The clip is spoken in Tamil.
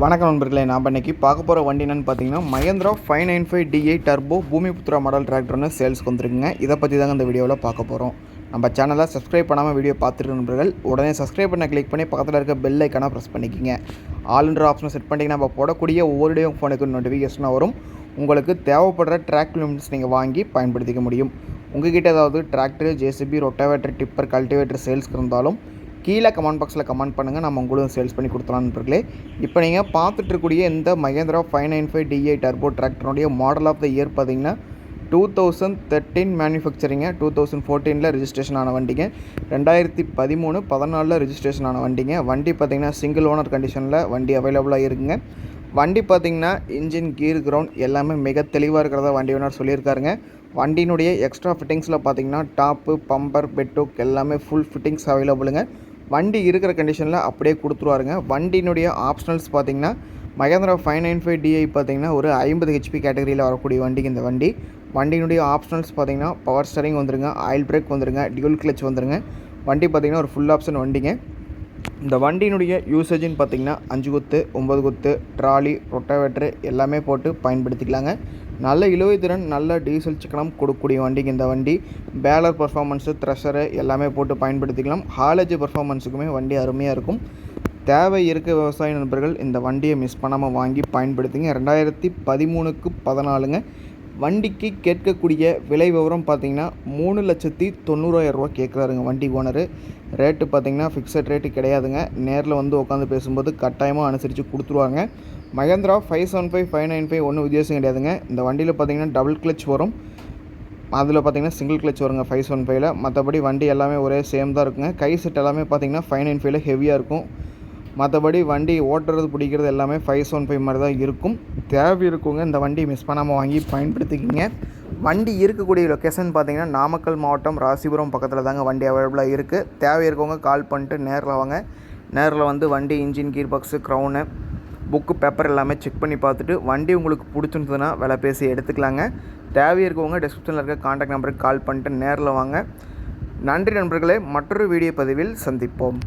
வணக்கம் நண்பர்களே நாம் இன்றைக்கி பார்க்க போகிற வண்டி என்னென்னு பார்த்தீங்கன்னா Mahindra five nine five DI turbo Bhoomiputra model டிராக்டர்னு சேல்ஸ்க்கு வந்துருக்குங்க. இதை பற்றி தாங்க இந்த வீடியோவில் பார்க்க போகிறோம் நம்ம சேனலை சப்ஸ்கிரைப் பண்ணாமல் வீடியோ பார்த்துருக்க நண்பர்கள் உடனே சப்ஸ்கிரைப் பண்ண கிளிக் பண்ணி பக்கத்தில் இருக்க பெல் ஐக்கான ப்ரெஸ் பண்ணிக்கிங்க. ஆல்ன்ற ஆப்ஷனை செட் பண்ணிங்கன்னா நம்ம போடக்கூடிய ஒவ்வொரு டேயும் ஃபோனுக்கு நோட்டிஃபிகேஷனாக வரும். உங்களுக்கு தேவைப்படுற ட்ராக் லிமிட்ஸ் நீங்கள் வாங்கி பயன்படுத்திக்க முடியும். உங்ககிட்ட ஏதாவது tractor JCB rotavator tipper cultivator சேல்ஸ்க்கு இருந்தாலும் கீழே கமெண்ட் பாக்ஸில் கமெண்ட் பண்ணுங்கள் நம்ம உங்களும் சேல்ஸ் பண்ணி கொடுத்துலாம் இப்போ நீங்கள் பார்த்துட்டு இருக்கக்கூடிய இந்த Mahindra five nine five DI turbo டிராக்டருடைய model of the year பார்த்தீங்கன்னா டூ தௌசண்ட் தேர்ட்டீன் மேனுஃபேக்சரிங்க டூ தௌசண்ட் ஃபோர்டீனில் ரிஜிஸ்ட்ரேஷன் ஆன வண்டிங்க. ரெண்டாயிரத்தி பதிமூணு பதினாலில் ரிஜிஸ்ட்ரேஷன் ஆன வண்டிங்க. வண்டி பார்த்தீங்கன்னா சிங்கிள் ஓனர் கண்டிஷனில் வண்டி அவைலபிளாக இருக்குங்க. வண்டி பார்த்தீங்கன்னா இன்ஜின் கீர் கிரவுண்ட் எல்லாமே மிக தெளிவாக இருக்கிறதா வண்டி ஓனர் சொல்லியிருக்காருங்க. வண்டியினுடைய எக்ஸ்ட்ரா ஃபிட்டிங்ஸில் பார்த்தீங்கன்னா டாப்பு பம்பர் பெட்டோக் எல்லாமே ஃபுல் ஃபிட்டிங்ஸ் அவைலபிளுங்க வண்டி இருக்கிற கண்டிஷனில் அப்படியே கொடுத்துருவாருங்க. வண்டியினுடைய ஆப்ஷனல்ஸ் பார்த்தீங்கன்னா Mahindra five nine five DI பார்த்தீங்கன்னா ஒரு ஐம்பது ஹெச்பி கேட்டகரியில் வரக்கூடிய வண்டிக்கு இந்த வண்டி. வண்டியினுடைய ஆப்ஷனல்ஸ் பார்த்தீங்கன்னா பவர் ஸ்டரிங் வந்துருங்க ஆயில் பிரேக் வந்துருங்க டியூல் கிளச் வந்துருங்க. வண்டி பார்த்திங்கன்னா ஒரு ஃபுல் ஆப்ஷன் வண்டிங்க. இந்த வண்டியினுடைய யூசேஜின்னு பார்த்தீங்கன்னா அஞ்சு குத்து ஒம்பது குத்து ட்ராலி ரொட்டாவேட்ரு எல்லாமே போட்டு பயன்படுத்திக்கலாங்க. நல்ல இழுவை திறன் நல்ல டீசல் சிக்கனம் கொடுக்கக்கூடிய வண்டிக்கு இந்த வண்டி. பேலர் பர்ஃபார்மன்ஸு த்ரெஷரு எல்லாமே போட்டு பயன்படுத்திக்கலாம். ஹாலேஜ் பர்ஃபார்மன்ஸுக்குமே வண்டி அருமையாக இருக்கும். தேவை இருக்க விவசாய நண்பர்கள் இந்த வண்டியை மிஸ் பண்ணாமல் வாங்கி பயன்படுத்துங்க. ரெண்டாயிரத்தி பதிமூணுக்கு பதினாலுங்க. வண்டிக்கு கேட்கக்கூடிய விலை விவரம் பார்த்தீங்கன்னா மூணு லட்சத்தி தொண்ணூறாயிரம் ரூபா கேட்குறாருங்க வண்டி ஓனரு. ரேட்டு பார்த்தீங்கன்னா ஃபிக்ஸட் ரேட்டு கிடையாதுங்க. நேரில் வந்து உட்காந்து பேசும்போது கட்டாயமாக அனுசரித்து கொடுத்துருவாங்க. Mahindra five seven five five nine five ஒன்றும் வித்தியாசம் கிடையாதுங்க. இந்த வண்டியில் பார்த்தீங்கன்னா டபுள் கிளச் வரும். அதில் பார்த்தீங்கன்னா சிங்கிள் கிளச் வருங்க ஃபைவ் செவன் ஃபைவ்ல மற்றபடி வண்டி எல்லாமே ஒரே சேம் தான் இருக்குங்க. கை செட் எல்லாமே பார்த்தீங்கன்னா ஃபைவ் நைன் ஃபைவ்ல ஹெவியாக இருக்கும். மற்றபடி வண்டி ஓட்டுறது பிடிக்கிறது எல்லாமே ஃபைவ் செவன் ஃபைவ் மாதிரி தான் இருக்கும். தேவை இருக்குங்க. இந்த வண்டி மிஸ் பண்ணாமல் வாங்கி பயன்படுத்திக்கிங்க. வண்டி இருக்கக்கூடிய லொக்கேஷன் பார்த்தீங்கன்னா நாமக்கல் மாவட்டம் ராசிபுரம் பக்கத்தில் தாங்க வண்டி அவைலபிளாக இருக்குது தேவை இருக்கவங்க கால் பண்ணிட்டு நேரில் வாங்க. நேரில் வந்து வண்டி engine gear box crown book paper எல்லாமே செக் பண்ணி பார்த்துட்டு வண்டி உங்களுக்கு பிடிச்சிருந்ததுன்னா விலை பேசி எடுத்துக்கலாங்க. தேவை இருக்கவங்க டிஸ்கிரிப்ஷனில் இருக்க காண்டாக்ட் நம்பருக்கு கால் பண்ணிட்டு நேரில் வாங்க. நன்றி நண்பர்களே. மற்றொரு வீடியோ பதிவில் சந்திப்போம்.